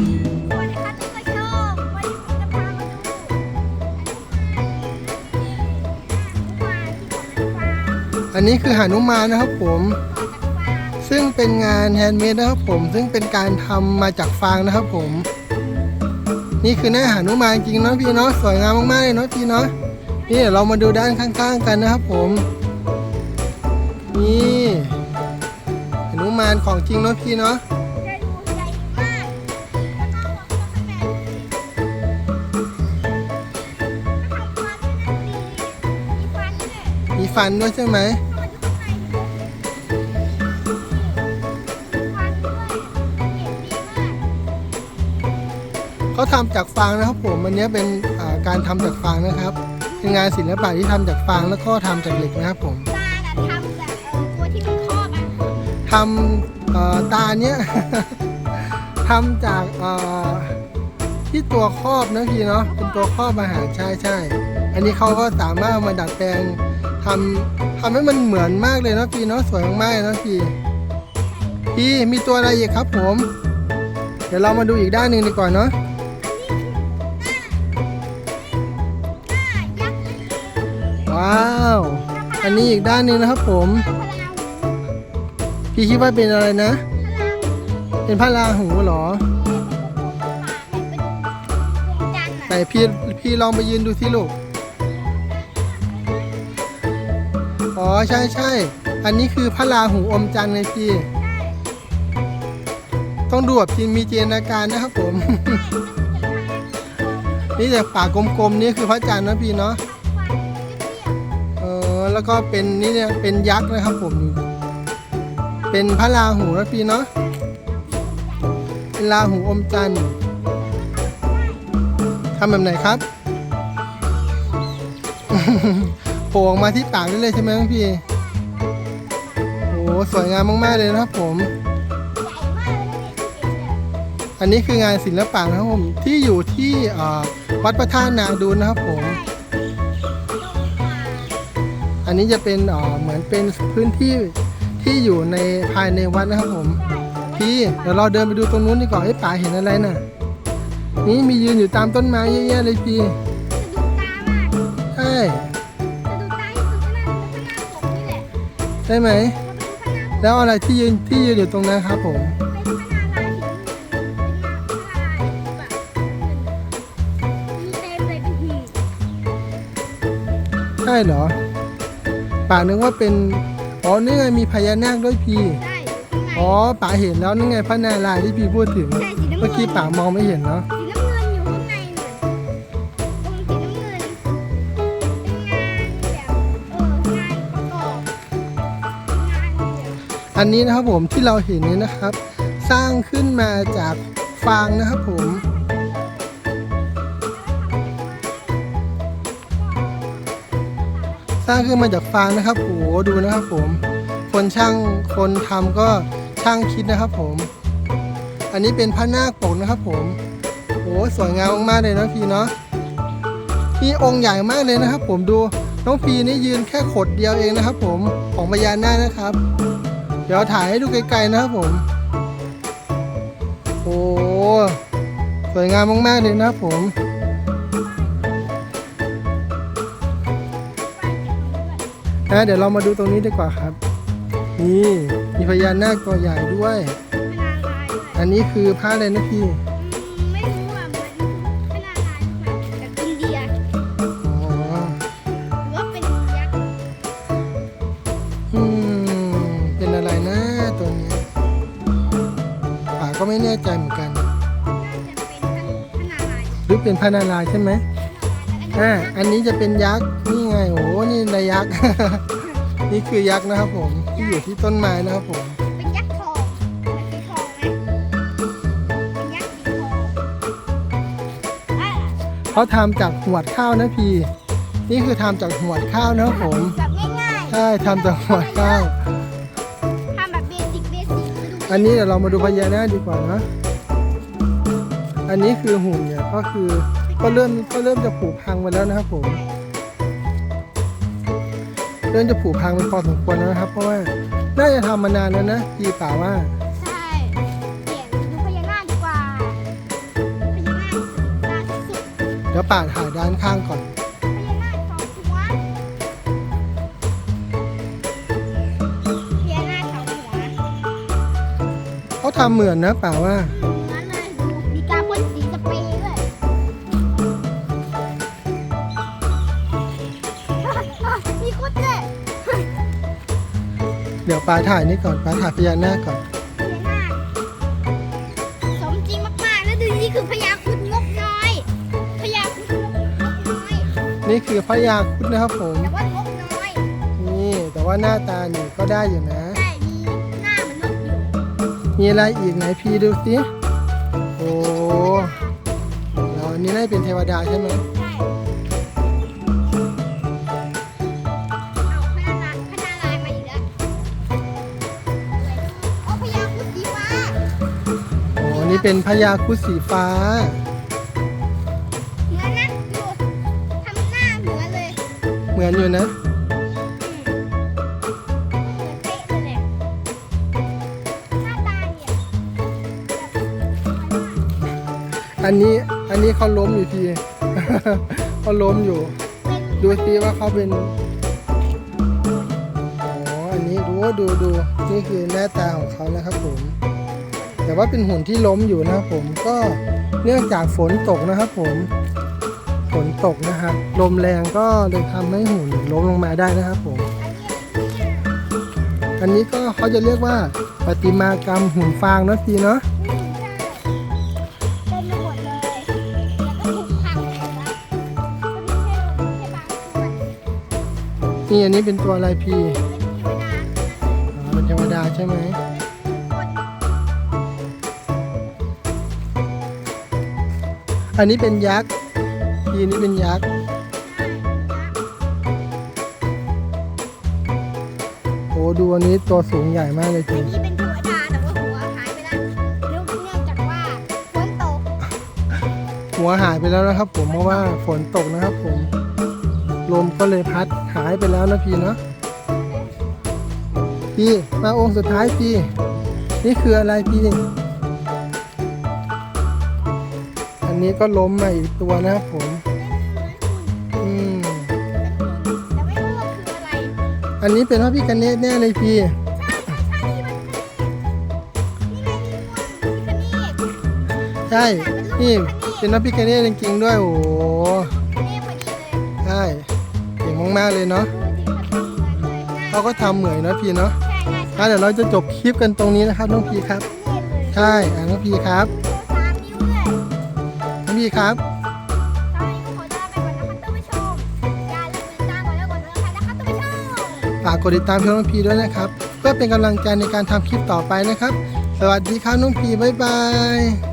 อันนี้คือหนุมานที่ผมนั้นฟาร์มอันนี้คือหานุมานนะครับผม ซึ่งเป็นงานแฮนด์เมดนะครับผม ซึ่งเป็นการทำมาจากฟางนะครับผม นี่คือหน้าหานุมานจริงเนาะพี่เนาะสวยงามมากๆเลยเนาะพี่เนาะนี่เดี๋ยวเรามาดูด้านข้างๆกันนะครับผม นี่หานุมานของจริงเนาะพี่เนาะ ฟันด้วยใช่ไหมเขามาดูข้างในดูฟันด้วยเก็บดีมากเขาทำจากฟางนะครับผมอันนี้เป็นการทำจากฟางนะครับ เป็นงานศิลปะที่ทำจากฟางแล้วก็ทำจากเหล็กนะครับผมตาทำแบบตัวที่มันครอบอะทำตาเนี้ยทำจากที่ตัวครอบนะพี่เนาะเป็นตัวครอบอาหารใช่ใช่อันนี้เขาก็สามารถมาดัดแปลง ทำทำให้มันเหมือนมากเลยเนาะพี่เนาะสวยมากๆเลยเนาะพี่พี่มีตัวอะไรอีกครับผม เดี๋ยวเรามาดูอีกด้านหนึ่งดีกว่าเนาะหน้ายักษ์ว้าว อันนี้อีกด้านหนึ่งนะครับผมพลังพี่คิดว่าเป็นอะไรนะ เป็นพระราหูเหรอเป็นวงจันทร์ไหนพี่พี่ลองไปยืนดูสิลูก อ๋อใช่ใช่อันนี้คือพระราหูอมจันทร์เลยพี่ ต้องดูแบบมีจินตนาการนะครับผม นี่แต่ปากกลมๆนี่คือพระจันทร์นะพี่เนาะเออแล้วก็เป็นนี่เนี่ยเป็นยักษ์นะครับผมเป็นพระราหูนะพี่เนาะเป็นราหูอมจันทร์ทำแบบไหนครับ โผล่มาที่ปากได้เลยใช่ไหมพี่ โอ้สวยงามมากๆเลยนะครับผม อันนี้คืองานศิลปะนะครับผมที่อยู่ที่วัดพระธาตุนาดูนนะครับผม อันนี้จะเป็นเหมือนเป็นพื้นที่ที่อยู่ในภายในวัดนะครับผม พี่เดี๋ยวเราเดินไปดูตรงนู้นดีกว่าไอ้ป๋าเห็นอะไรน่ะ นี่มียืนอยู่ตามต้นไม้เยอะแยะเลยพี่ ได้ไหม แล้วอะไรที่ยืนที่ยืนอยู่ตรงนั้นครับผม ใช่เหรอป๋านึกว่าเป็น อ๋อ นี่ไงมีพญานาคด้วยพี่ อ๋อป๋าเห็นแล้วนี่ไงพระนารายณ์ที่พี่พูดถึง เมื่อกี้ป๋ามองไม่เห็นเนาะ อันนี้นะครับผมที่เราเห็นนี้นะครับ สร้างขึ้นมาจากฟางนะครับผมสร้างขึ้นมาจากฟางนะครับโอ้โหดูนะครับผม คนช่างคนทำก็ช่างคิดนะครับผม อันนี้เป็นพระนาคปกนะครับผมโอ้โหสวยงามมากเลยนะพี่เนาะนี่องค์ใหญ่มากเลยนะครับ ผมดูน้องพีนี่ยืนแค่ขดเดียวเองนะครับ ผมของพญานาคนะครับ เดี๋ยวถ่ายให้ดูไกลๆนะครับผม โอ้ สวยงามมากๆเลยนะครับผม นะเดี๋ยวเรามาดูตรงนี้ดีกว่าครับ นี่มีพญานาคตัวใหญ่ด้วยพนาลายด้วยอันนี้คือพระอะไรนะพี่อืมไม่รู้อะเหมือนพนาลายแบบอินเดียอ๋อ หรือว่าเป็นยักษ์ อืม แน่ใจเหมือนกันน่าจะเป็นพนาลายหรือเป็นพระนารายณ์ใช่ไหมอ่าอันนี้จะเป็นยักษ์นี่ไงโอ้โหนี่นายยักษ์ นี่คือยักษ์นะครับผมที่อยู่ที่ต้นไม้นะครับผมเป็นยักษ์ทองมันเป็นทองนะเป็นยักษ์สีทองอะเขาทำจากหวดข้าวนะพี่ นี่คือทำจากหวดข้าวนะครับผม แบบง่ายใช่ทำจากหวดข้าว อันนี้เดี๋ยวเรามาดูพญานาคดีกว่านะ อันนี้คือหุ่นเนี่ยก็คือก็เริ่มก็เริ่มจะผุพังไปแล้วนะครับผม เริ่มจะผุพังไปพอสมควรแล้วนะครับ เพราะว่าน่าจะทำมานานแล้วนะกีป่าว่า ใช่เปลี่ยนดูพญานาคดีกว่าพญานาคสวยมกที่สุเดี๋ยวป่าถ่ายด้านข้างก่อน เขาทำเหมือนนะป่าว่าเหมือนเลยดูมีการพ่นสีสเปรย์ด้วยมีคุดด้วยเดี๋ยวป่าถ่ายนี่ก่อนป่าถ่ายพญานาคก่อน พญานาคสมจริงมากๆ แล้วดูนี่คือพญาครุดงบน้อย พญาครุดงบน้อย นี่คือพญาครุดนะครับผม แต่ว่างบน้อย นี่แต่ว่าหน้าตานี่ก็ได้อยู่นะ มีอะไรอีกไหนพี่ดูสิโอ้แล้วอันนี้น่าจะเป็นเทวดาใช่ไหมใช่เอาพญานาคพญาลายมาอีกแล้วเอาพญาครุดสีฟ้าโอ้นี่เป็นพญาครุดสีฟ้า เหมือนนะดูทำหน้าเหมือนเลย เหมือนอยู่นะ อันนี้อันนี้เขาล้มอยู่พี่เขาล้มอยู่ ดูสิว่าเขาเป็นอ๋ออันนี้ดูดูดูนี่คือหน้าตาของเขานะครับผม แต่ว่าเป็นหุ่นที่ล้มอยู่นะครับผมก็เนื่องจากฝนตกนะครับผมฝนตกนะครับลมแรงก็เลยทำให้หุ่นล้มลงมาได้นะครับผม อันนี้ก็เขาจะเรียกว่าประติมากรรมหุ่นฟางนะพี่เนาะ นนี่อันนี้เป็นตัวอะไรพี่เป็นเทวดาอ๋อเป็นเทวดาใช่ไหมอันนี้เป็นยักษ์พี่นี่เป็นยักษ์โอ้ดูอันนี้ตัวสูงใหญ่มากเลยอัพี่นนี้เป็นเทวดาแต่ว่าหัวหายไปแล้วเนื่องเนื่องจากว่าฝนตก หัวหายไปแล้วนะครับผมเพราะว่าฝนตกนะครับผม ลมก็เลยพัดหายไปแล้วนะพี่เนาะพี่มาองค์สุดท้ายพี่ นี่คืออะไรพี่ อันนี้ก็ล้มมาอีกตัวนะครับผม อืมแต่ไม่รู้ว่าคืออะไรอันนี้เป็นพระพิคเนตแน่เลยพี่ใช่ใช่นี่มันคือนี่มันคือนี่ใช่ นี่ เป็นพระพิคเนตจริงๆด้วย โอ้โหนี่พอดีเลยใช่เก่ง มากๆเลยเนาะดูสิเขาทำเหมือนเลยเขาก็ทำเหมือนเนาะพี่เนาะใช่ใช่อะเดี๋ยวเราจะจบคลิปกันตรงนี้นะครับน้องพีครับนี่เลยใช่อะน้องพีครับโชว์สามนิ้วเลยน้องพีครับตอนนี้ก็ขอลาไปก่อนนะคะท่านผู้ชมอย่าลืมติดตามกดไลค์กดซับสไครต์นะคะท่านผู้ชมฝากกดติดตามช่องน้องพีด้วยนะครับ เพื่อเป็นกำลังใจในการทำคลิปต่อไปนะครับ สวัสดีครับน้องพีบ๊ายบาย